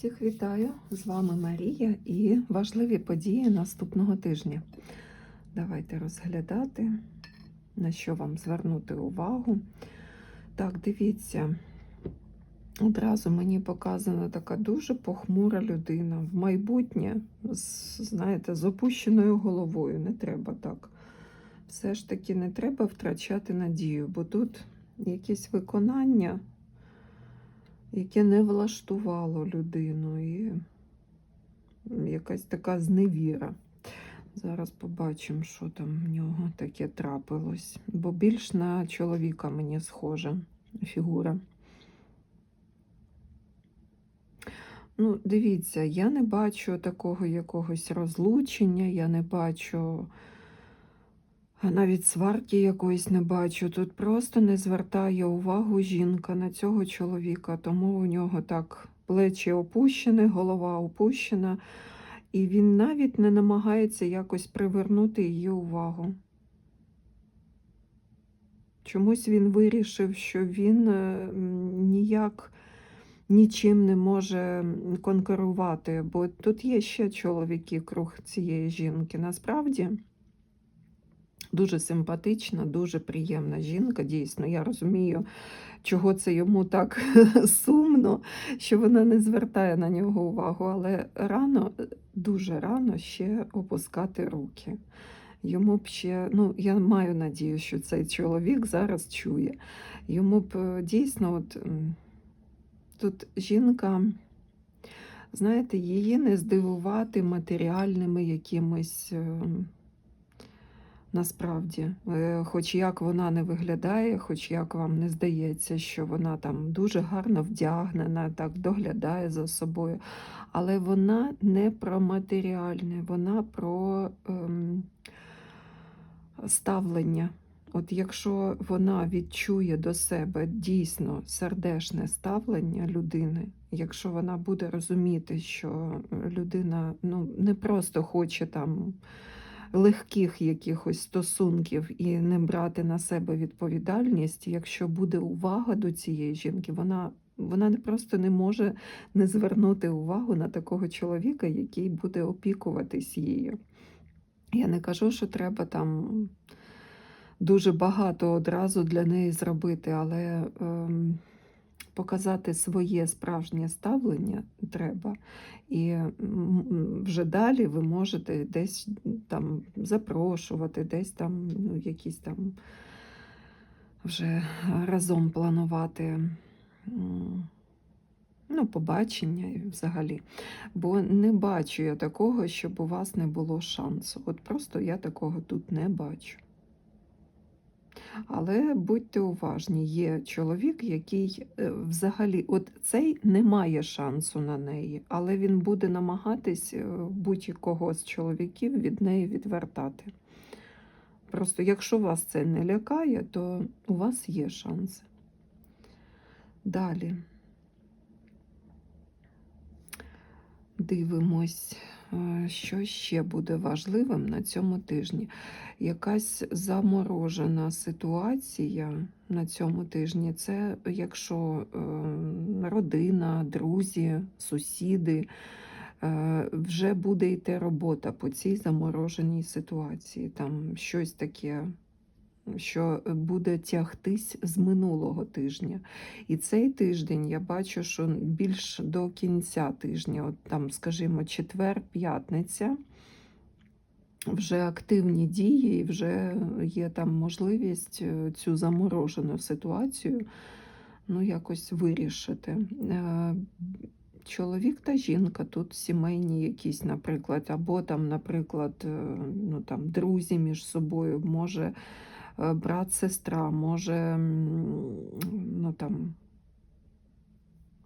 Всіх вітаю! З вами Марія і важливі події наступного тижня. Давайте розглядати, на що вам звернути увагу. Так, дивіться, одразу мені показана така дуже похмура людина. В майбутнє, знаєте, з опущеною головою. Не треба так. Все ж таки не треба втрачати надію, бо тут якесь виконання яке не влаштувало людину, і якась така зневіра. Зараз побачимо, що там в нього таке трапилось. Бо більш на чоловіка мені схожа фігура. Ну, дивіться, я не бачу такого якогось розлучення, я не бачу. А навіть сварки якоїсь не бачу. Тут просто не звертає увагу жінка на цього чоловіка, тому у нього так плечі опущені, голова опущена, і він навіть не намагається якось привернути її увагу. Чомусь він вирішив, що він е, ніяк нічим не може конкурувати, бо тут є ще чоловіки круг цієї жінки. Насправді. Дуже симпатична, дуже приємна жінка. Дійсно, я розумію, чого це йому так сумно, що вона не звертає на нього увагу, але рано, дуже рано ще опускати руки. Йому б ще, ну, я маю надію, що цей чоловік зараз чує. Йому б е, дійсно, от тут жінка, знаєте, її не здивувати матеріальними якимось. Насправді, Е, хоч як вона не виглядає, хоч як вам не здається, що вона там дуже гарно вдягнена, так доглядає за собою, але вона не про матеріальне, вона про ем, ставлення. От якщо вона відчує до себе дійсно сердешне ставлення людини, якщо вона буде розуміти, що людина ну, не просто хоче там легких якихось стосунків і не брати на себе відповідальність, якщо буде увага до цієї жінки, вона вона просто не може не звернути увагу на такого чоловіка, який буде опікуватись її. Я не кажу, що треба там дуже багато одразу для неї зробити, але. Ем, показати своє справжнє ставлення треба. І вже далі ви можете десь там запрошувати, десь там ну, якісь там вже разом планувати. Ну, побачення взагалі. Бо не бачу я такого, щоб у вас не було шансу. От просто я такого тут не бачу. Але будьте уважні, є чоловік, який е, взагалі, от цей не має шансу на неї, але він буде намагатись е, будь-кого з чоловіків від неї відвертати. Просто якщо вас це не лякає, то у вас є шанси. Далі дивимось. Що ще буде важливим на цьому тижні? Якась заморожена ситуація на цьому тижні це якщо е, родина, друзі, сусіди. Е, вже буде йти робота по цій замороженій ситуації. Там щось таке що буде тягтись з минулого тижня. І цей тиждень я бачу, що більш до кінця тижня, от там, скажімо, четвер, п'ятниця. Вже активні дії, і вже є там можливість е, цю заморожену ситуацію ну, якось вирішити. Е, чоловік та жінка тут сімейні якісь, наприклад, або там, наприклад, е, ну, там, друзі між собою може Е, брат, сестра, може, ну там.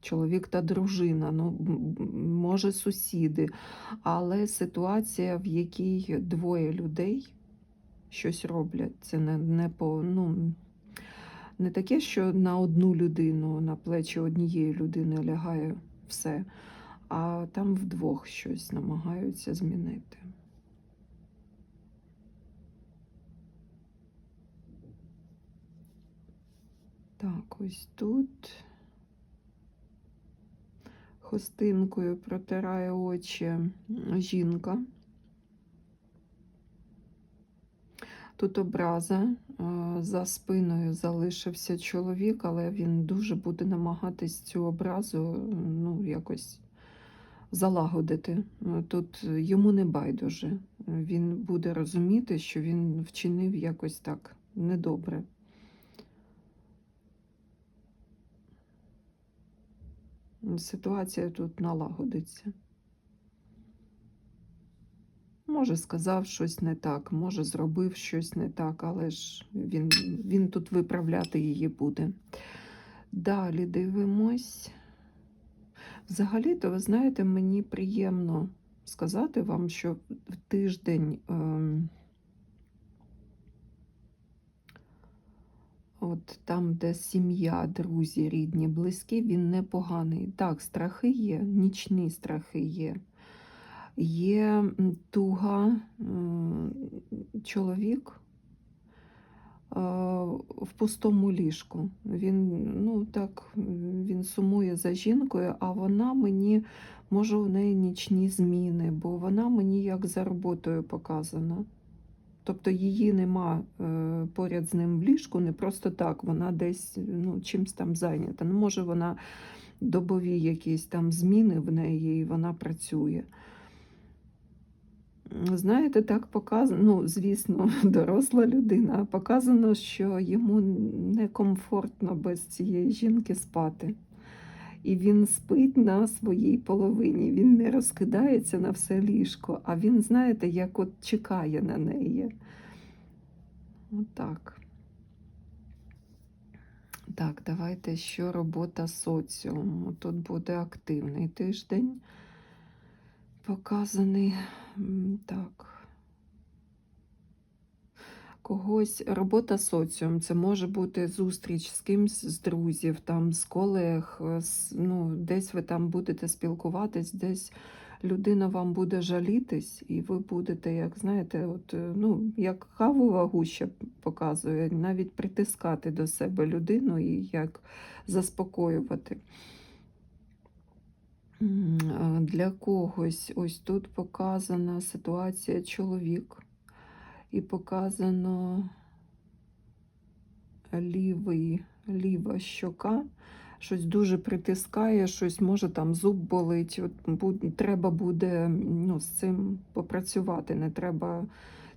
Чоловік та дружина, ну, може, сусіди, але ситуація, в якій двоє людей щось роблять, це не не, по, ну, не таке, що на одну людину, на плечі однієї людини лягає все, а там вдвох щось намагаються змінити. Так, ось тут. Хостинкою протирає очі жінка. Тут образа. е, За спиною залишився чоловік, але він дуже буде намагатись цю образу ну, якось залагодити. Е, Тут йому не байдуже. Він буде розуміти, що він вчинив якось так недобре. Ситуація тут налагодиться. Може, сказав щось не так, може, зробив щось не так, але ж він, він тут виправляти її буде. Далі дивимось. Взагалі-то, ви знаєте, мені приємно сказати вам, що в тиждень. Ем, От там, де сім'я, друзі, рідні, близькі, він непоганий. Так, страхи є, нічні страхи є. Є туга, чоловік в пустому ліжку. Він, ну, так, він сумує за жінкою, а вона мені, може, у неї нічні зміни, бо вона мені як за роботою показана. Тобто її нема е, поряд з ним в ліжку, не просто так, вона десь ну, чимсь там зайнята. Ну, може, вона добові якісь там зміни в неї, і вона працює. Знаєте, так показано, ну, звісно, доросла людина, показано, що йому некомфортно без цієї жінки спати. І він спить на своїй половині. Він не розкидається на все ліжко, а він, знаєте, як от чекає на неї. Отак. Так, давайте що робота соціуму. Тут буде активний тиждень. Показаний так. Когось робота соціум. Це може бути зустріч з кимсь з друзів, там, з колег, з, ну, десь ви там будете спілкуватись, десь людина вам буде жалітись, і ви будете, як знаєте, от, е, ну, як кавова гуща показує, навіть притискати до себе людину і як заспокоювати. Для когось ось тут показана ситуація чоловік, і показано лівий, ліва щока, щось дуже притискає, щось може там зуб болить. От, бу- треба буде ну, з цим попрацювати, не треба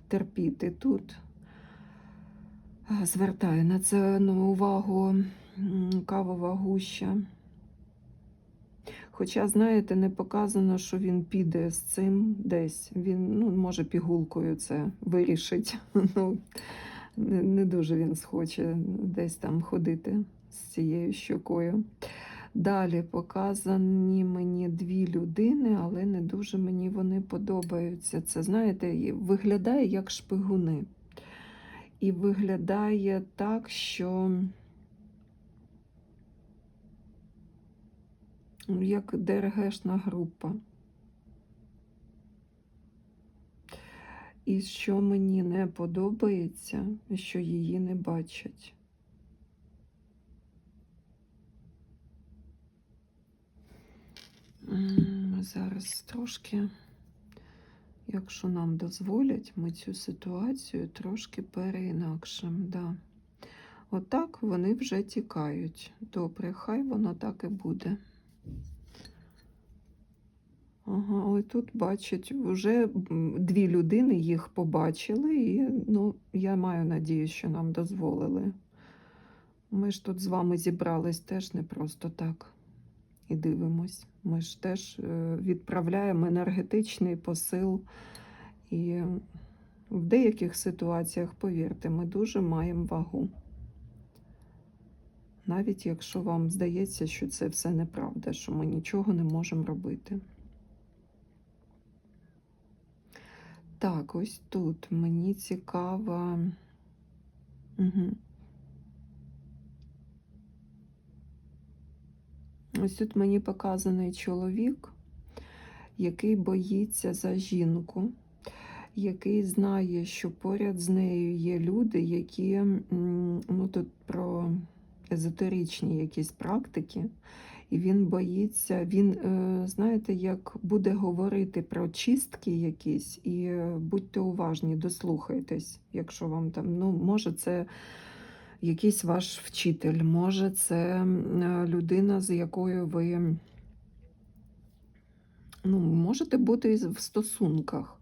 терпіти тут. Звертаю на це ну, увагу кавова гуща. Хоча, знаєте, не показано, що він піде з цим десь. Він ну, може пігулкою це вирішить. Ну, не, дуже він схоче десь там ходити з цією щокою. Далі показані мені дві людини, але не дуже мені вони подобаються. Це, знаєте, виглядає як шпигуни. І виглядає так, що. Ну, як ДРГшна група. І що мені не подобається, що її не бачать. Зараз трошки, якщо нам дозволять, ми цю ситуацію трошки переінакшимо. Да. Отак вони вже тікають. Добре, хай воно так і буде. Ага, ой, тут бачать, вже дві людини їх побачили, і ну, я маю надію, що нам дозволили. Ми ж тут з вами зібрались теж не просто так і дивимось. Ми ж теж е, відправляємо енергетичний посил. І в деяких ситуаціях, повірте, ми дуже маємо вагу. Навіть якщо вам здається, що це все неправда, що ми нічого не можемо робити. Так, ось тут мені цікаво. Угу. Ось тут мені показаний чоловік, який боїться за жінку, який знає, що поряд з нею є люди, які, ну тут про езотеричні якісь практики, І він боїться, він, е, знаєте, як буде говорити про чистки якісь, і е, будьте уважні, дослухайтесь, якщо вам там, ну, може, це якийсь ваш вчитель, може, це е, людина, з якою ви ну, можете бути в стосунках.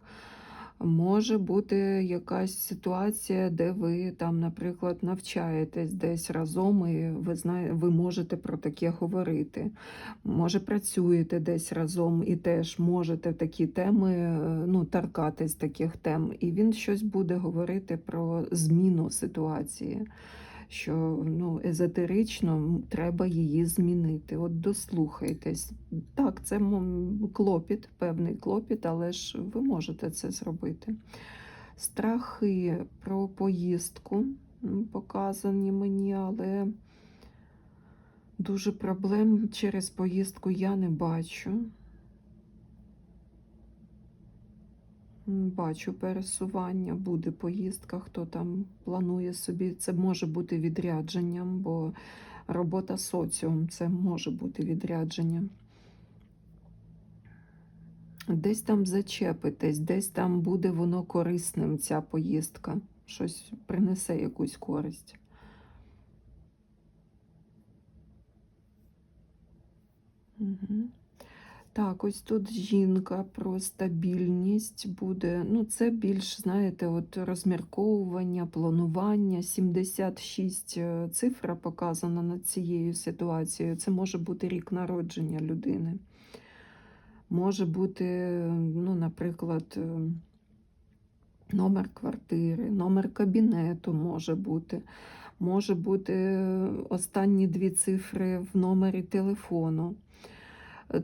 Може бути якась ситуація, де ви там, наприклад, навчаєтесь десь разом, і ви знає, ви можете про таке говорити. Може, працюєте десь разом і теж можете такі теми е, ну, торкатись таких тем. І він щось буде говорити про зміну ситуації. Що ну, езотерично треба її змінити. От дослухайтесь. Так, це клопіт, певний клопіт, але ж ви можете це зробити. Страхи про поїздку показані мені, але дуже проблем через поїздку я не бачу. Бачу пересування, буде поїздка, хто там планує собі. Це може бути відрядженням, бо робота соціум це може бути відрядженням. Десь там зачепитесь, десь там буде воно корисним, ця поїздка. Щось принесе якусь користь. Угу. Так, ось тут жінка про стабільність буде. Ну, це більш, знаєте, от розмірковування, планування. 76 е, цифра показана над цією ситуацією. Це може бути рік народження людини. Може бути, ну, наприклад, е, номер квартири, номер кабінету може бути. Може бути е, останні дві цифри в номері телефону.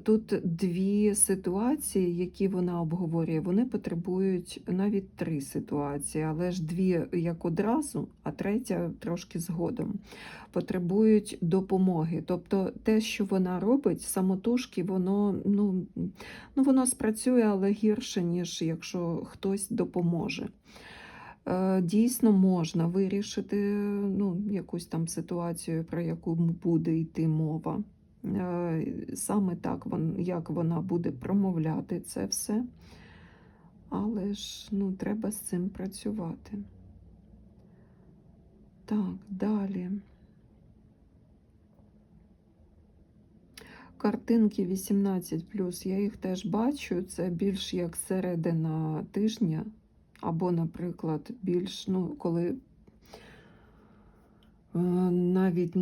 Тут дві ситуації, які вона обговорює, вони потребують навіть три ситуації, але ж дві як одразу, а третя трошки згодом. Потребують допомоги. Тобто те, що вона робить, самотужки, воно ну, ну, воно спрацює, але гірше, ніж якщо хтось допоможе. Е, Дійсно можна вирішити ну, якусь там ситуацію, про яку буде йти мова. Е, Саме так, як вона буде промовляти це все. Але ж ну, треба з цим працювати. Так, далі. Картинки 18 я їх теж бачу. Це більш як середина тижня, або, наприклад, більш, ну, коли е, навіть,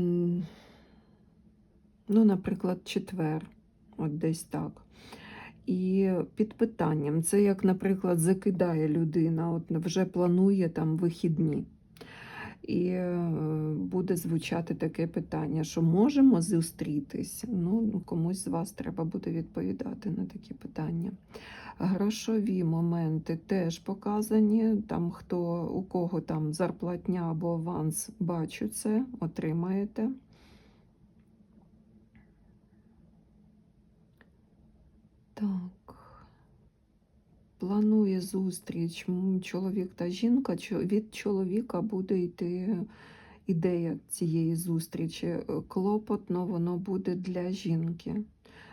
ну, наприклад, четвер, от десь так. І під питанням, це як, наприклад, закидає людина, от вже планує там вихідні. І е, буде звучати таке питання, що можемо зустрітись? Ну, комусь з вас треба буде відповідати на такі питання. Грошові моменти теж показані. Там хто у кого там зарплатня або аванс, бачу це, отримаєте. Так. Планує зустріч чоловік та жінка. Від чоловіка буде йти ідея цієї зустрічі. Е, Клопотно воно буде для жінки.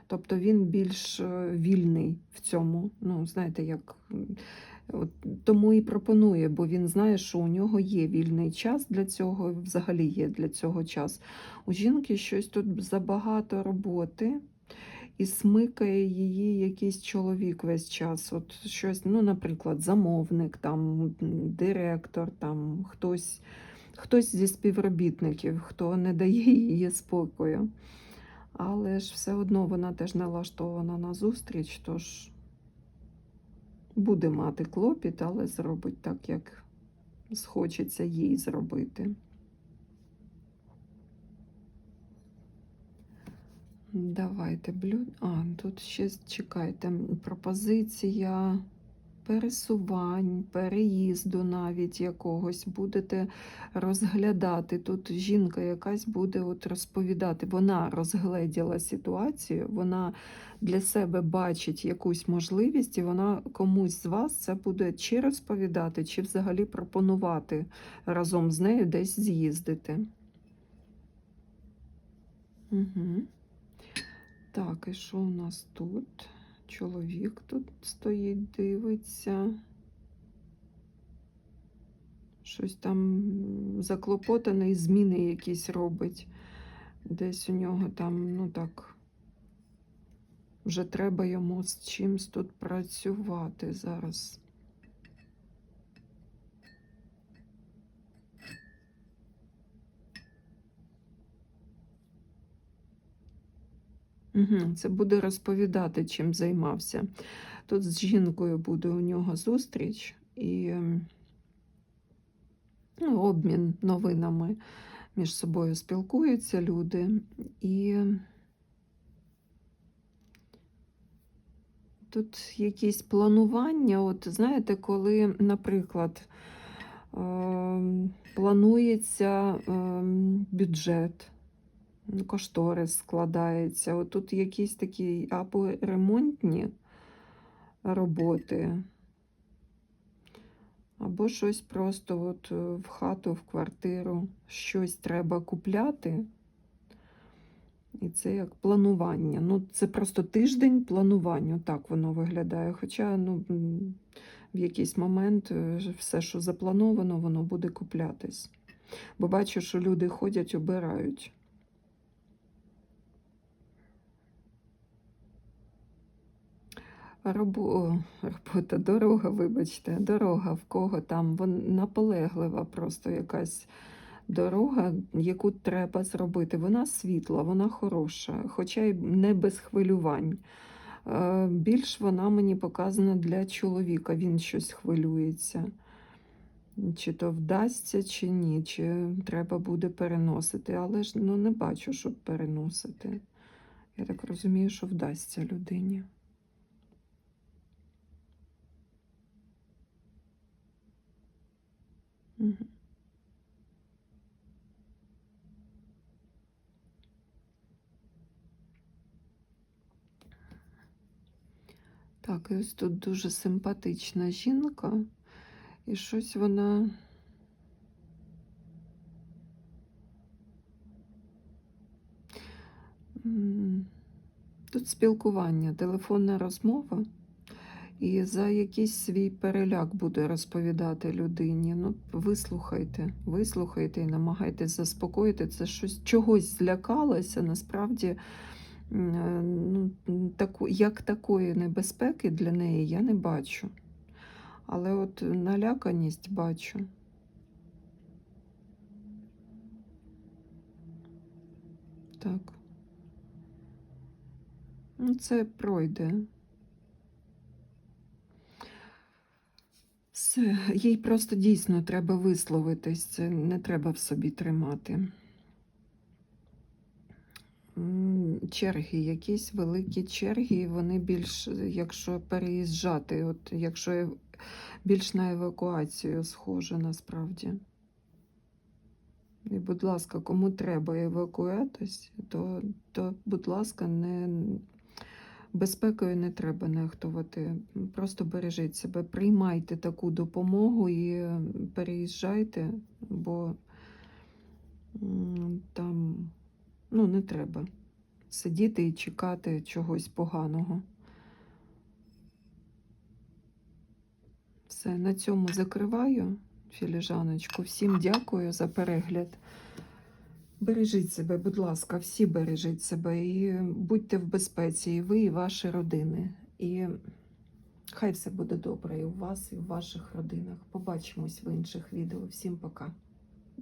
Тобто він більш е, вільний в цьому. Ну, знаєте, як от, тому і пропонує, бо він знає, що у нього є вільний час для цього, взагалі є для цього час. У жінки щось тут забагато роботи і смикає її якийсь чоловік весь час. От щось, ну, наприклад, замовник, там, директор, там, хтось, хтось зі співробітників, хто не дає її спокою. Але ж все одно вона теж налаштована на зустріч, тож буде мати клопіт, але зробить так, як схочеться їй зробити. Давайте блюд. А, тут ще чекайте. Пропозиція пересувань, переїзду навіть якогось. Будете розглядати. Тут жінка якась буде от розповідати. Вона розгледіла ситуацію, вона для себе бачить якусь можливість, і вона комусь з вас це буде чи розповідати, чи взагалі пропонувати разом з нею десь з'їздити. Угу. Так, і що у нас тут? Чоловік тут стоїть, дивиться. Щось там заклопотаний, зміни якісь робить. Десь у нього там, ну так, вже треба йому з чимсь тут працювати зараз. Угу, це буде розповідати, чим займався. Тут з жінкою буде у нього зустріч і ну, обмін новинами між собою спілкуються люди. І тут якісь планування. От знаєте, коли, наприклад, ем, планується ем, бюджет, кошторис складається. От тут якісь такі або ремонтні роботи, або щось просто от е, в хату, в квартиру, щось треба купляти. І це як планування. Ну, це просто тиждень планування. Так воно виглядає. Хоча ну, в якийсь момент е, все, що заплановано, воно буде куплятись. Бо бачу, що люди ходять, обирають. Робо... Робота, дорога, вибачте, дорога в кого там, вона наполеглива просто якась дорога, яку треба зробити. Вона світла, вона хороша, хоча й не без хвилювань. Е, Більш вона мені показана для чоловіка, він щось хвилюється. Чи то вдасться, чи ні, чи треба буде переносити, але ж ну, не бачу, щоб переносити. Я так розумію, що вдасться людині. Так, і ось тут дуже симпатична жінка, і щось вона. Тут спілкування, телефонна розмова, і за якийсь свій переляк буде розповідати людині. Ну, вислухайте, вислухайте і намагайтесь заспокоїти. Це щось чогось злякалося, насправді. Е, Ну, таку, як такої небезпеки для неї я не бачу. Але от наляканість бачу. Так. Ну, це пройде. Все, їй просто дійсно треба висловитись, не треба в собі тримати. Черги, якісь великі черги, і вони більш, якщо переїжджати, от якщо більш на евакуацію схоже насправді. І, будь ласка, кому треба евакуатись, то, то будь ласка, не, безпекою не треба нехтувати. Просто бережіть себе, приймайте таку допомогу і е, переїжджайте, бо там ну, не треба сидіти і чекати чогось поганого. Все, на цьому закриваю філіжаночку. Всім дякую за перегляд. Бережіть себе, будь ласка, всі бережіть себе і будьте в безпеці, і ви, і ваші родини. І хай все буде добре і у вас, і в ваших родинах. Побачимось в інших відео. Всім пока.